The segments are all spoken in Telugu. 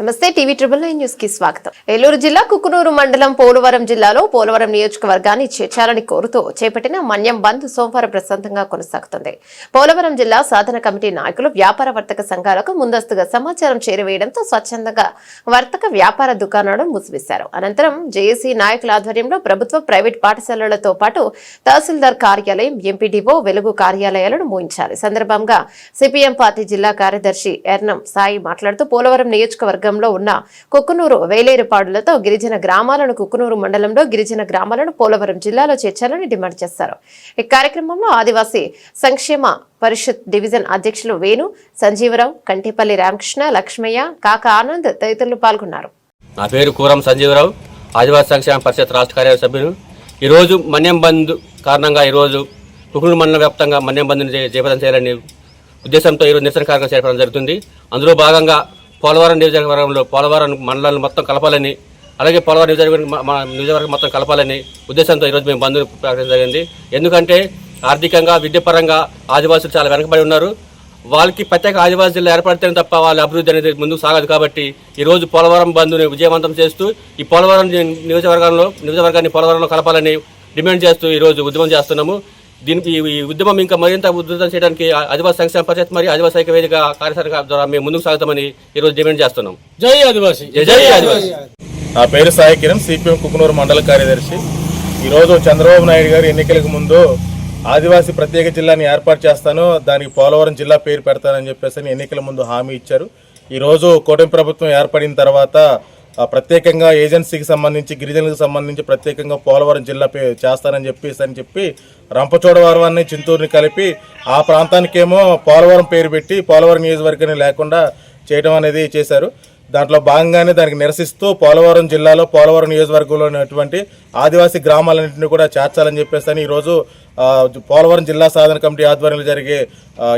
నమస్తే టీవీ ట్రిబుల్ నైన్ న్యూస్కి స్వాగతం. ఏలూరు జిల్లా కుకునూరు మండలం పోలవరం జిల్లాలో పోలవరం నియోజకవర్గాన్ని చేర్చాలని కోరుతూ చేపట్టిన మన్యం బంద్ సోమవారం ప్రశాంతంగా కొనసాగుతుంది. పోలవరం జిల్లా సాధన కమిటీ నాయకులు వ్యాపార వర్తక సంఘాలకు ముందస్తుగా సమాచారం చేరవేయడంతో స్వచ్ఛందంగా వర్తక వ్యాపార దుకాణాలను మూసివేశారు. అనంతరం జేఏసీ నాయకుల ఆధ్వర్యంలో ప్రభుత్వ ప్రైవేట్ పాఠశాలలతో పాటు తహసీల్దార్ కార్యాలయం ఎంపీడీఓ వెలుగు కార్యాలయాలను మూయించారు. ఈ సందర్భంగా సిపిఎం పార్టీ జిల్లా కార్యదర్శి ఎర్నం సాయి మాట్లాడుతూ పోలవరం నియోజకవర్గం మండలంలో ఉన్న కుక్కునూరు వేలేరుపాడులతో గిరిజన గ్రామాలను కుక్కునూరు మండలంలో గిరిజన గ్రామాలను పోలవరం జిల్లాలో చేర్చాలని డిమాండ్ చేశారు ఈ కార్యక్రమంలో ఆదివాసీ సంక్షేమ పరిషత్ డివిజన్ అధ్యక్షులు వేణు సంజీవరావు కంటిపల్లి రామకృష్ణ లక్ష్మయ్య కాక ఆనంద్ తదితరులు పాల్గొన్నారు. నా పేరు కూరం సంజీవరావు ఆదివాసీ సంక్షేమ పరిషత్ రాష్ట్ర కార్యవర్గ సభ్యులు. ఈరోజు మన్యం బంద్ కారణంగా ఈరోజు కుకుడు మండల వ్యాప్తంగా మన్యం బంద్ని చే- చేయాలని ఉద్దేశంతో ఈరోజు నిరసన కార్యక్రమం చేపడం జరుగుతుంది. అందులో భాగంగా పోలవరం నియోజకవర్గంలో పోలవరం మండలాన్ని మొత్తం కలపాలని అలాగే పోలవరం నియోజకవర్గం మా నియోజకవర్గం మొత్తం కలపాలని ఉద్దేశంతో ఈరోజు మేము బంద్ ప్రకటించడం జరిగింది. ఎందుకంటే ఆర్థికంగా విద్యపరంగా ఆదివాసులు చాలా వెనకబడి ఉన్నారు. వాళ్ళకి ప్రత్యేక ఆదివాసీ జిల్లా ఏర్పడితేనే తప్ప వాళ్ళ అభివృద్ధి అనేది ముందుకు సాగదు కాబట్టి ఈ రోజు పోలవరం బంధుని విజయవంతం చేస్తూ ఈ పోలవరం నియోజకవర్గంలో నియోజకవర్గాన్ని పోలవరంలో కలపాలని డిమాండ్ చేస్తూ ఈ రోజు ఉద్యమం చేస్తున్నాము. దీనికి ఈ- ఈ ఉద్యమం ఇంకా మరింత ఉధృతం చేయడానికి ఆదివాసీ సంక్షేమ పరిషత్ మరియు ఆదివాసీ ఐక్య వేదిక కార్యశాల ద్వారా మేము ముందుకు సాగుతామని ఈ రోజు డిమాండ్ చేస్తున్నాం. జై ఆదివాసి. జై జై ఆదివాసీ. నా పేరు సాయి కిరణ్ సిపిఎం కుకునూరు మండల కార్యదర్శి. ఈరోజు చంద్రబాబు నాయుడు గారు ఎన్నికలకు ముందు ఆదివాసీ ప్రత్యేక జిల్లాని ఏర్పాటు చేస్తాను. దానికి పోలవరం జిల్లా పేరు పెడతానని చెప్పేసి అని ఎన్నికల ముందు హామీ ఇచ్చారు. ఈరోజు కూటమి ప్రభుత్వం ఏర్పడిన తర్వాత ప్రత్యేకంగా ఏజెన్సీకి సంబంధించి గిరిజనులకు సంబంధించి ప్రత్యేకంగా పోలవరం జిల్లా చేస్తానని చెప్పేసి అని చెప్పి రంపచోడవరవాన్ని చింతూరుని కలిపి ఆ ప్రాంతానికేమో పోలవరం పేరు పెట్టి పోలవరం నియోజకవర్గాన్ని లేకుండా చేయడం అనేది చేశారు. దాంట్లో భాగంగానే దానికి నిరసిస్తూ పోలవరం జిల్లాలో పోలవరం నియోజకవర్గంలో ఉన్నటువంటి ఆదివాసీ గ్రామాలన్నింటినీ కూడా చేర్చాలని చెప్పేసి అని ఈరోజు పోలవరం జిల్లా సాధన కమిటీ ఆధ్వర్యంలో జరిగే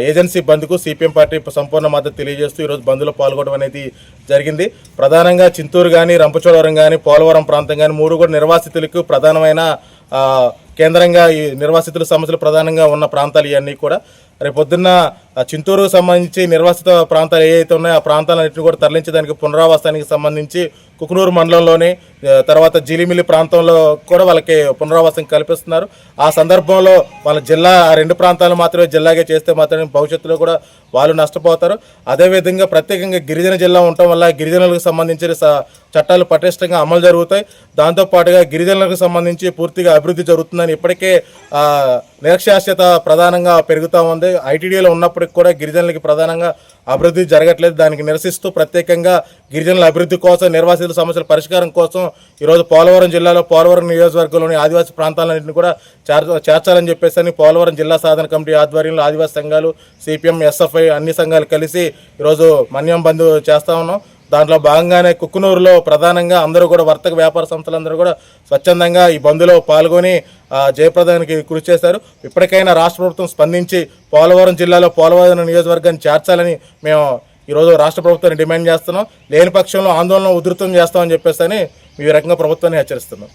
ఏజెన్సీ బంద్కు సిపిఎం పార్టీ సంపూర్ణ మద్దతు తెలియజేస్తూ ఈరోజు బంద్లో పాల్గొనడం అనేది జరిగింది. ప్రధానంగా చింతూరు కానీ రంపచోడవరం కానీ పోలవరం ప్రాంతం కానీ మూడు కూడా నిర్వాసితులకు ప్రధానమైన కేంద్రంగా ఈ నిర్వాసితుల సమస్యలు ప్రధానంగా ఉన్న ప్రాంతాలు ఇవన్నీ కూడా. రేపు పొద్దున్న చింతూరుకు సంబంధించి నిర్వాసిత ప్రాంతాలు ఏవైతే ఉన్నాయో ఆ ప్రాంతాలన్నింటినీ కూడా తరలించడానికి పునరావాసానికి సంబంధించి కుకునూరు మండలంలోని తర్వాత జిలిమిలి ప్రాంతంలో కూడా వాళ్ళకి పునరావాసం కల్పిస్తున్నారు. ఆ సందర్భంలో వాళ్ళ జిల్లా ఆ రెండు ప్రాంతాలు మాత్రమే జిల్లాగా చేస్తే మాత్రమే భవిష్యత్తులో కూడా వాళ్ళు నష్టపోతారు. అదేవిధంగా ప్రత్యేకంగా గిరిజన జిల్లా ఉండటం వల్ల గిరిజనులకు సంబంధించిన చట్టాలు పటిష్టంగా అమలు జరుగుతాయి. దాంతోపాటుగా గిరిజనులకు సంబంధించి పూర్తిగా అభివృద్ధి జరుగుతుందని ఇప్పటికే నిరక్షరాస్యత ప్రధానంగా పెరుగుతూ ఉంది. ఐటీడీలో ఉన్నప్పటికి కూడా గిరిజనులకి ప్రధానంగా అభివృద్ధి జరగట్లేదు. దానికి నిరసిస్తూ ప్రత్యేకంగా గిరిజనుల అభివృద్ధి కోసం నిర్వాసితుల సమస్యల పరిష్కారం కోసం ఈరోజు పోలవరం జిల్లాలో పోలవరం నియోజకవర్గంలోని ఆదివాసీ ప్రాంతాలన్నింటినీ కూడా చేర్చ- చేర్చాలని చెప్పేసి అని పోలవరం జిల్లా సాధన కమిటీ ఆధ్వర్యంలో ఆదివాసీ సంఘాలు సిపిఎం ఎస్ఎఫ్ఐ అన్ని సంఘాలు కలిసి ఈరోజు మన్యం బంద్ చేస్తా ఉన్నాం. దాంట్లో భాగంగానే కుక్కునూరులో ప్రధానంగా అందరూ కూడా వర్తక వ్యాపార సంస్థలందరూ కూడా స్వచ్ఛందంగా ఈ బంద్లో పాల్గొని ఆ, జయప్రదానికి కృషి చేశారు. ఇప్పటికైనా రాష్ట్ర ప్రభుత్వం స్పందించి పోలవరం జిల్లాలో పోలవరం నియోజకవర్గాన్ని చేర్చాలని మేము ఈరోజు రాష్ట్ర ప్రభుత్వాన్ని డిమాండ్ చేస్తున్నాం. లేని పక్షంలో ఆందోళన ఉధృతం చేస్తామని చెప్పేసి అని ఈ రకంగా ప్రభుత్వాన్ని హెచ్చరిస్తున్నాం.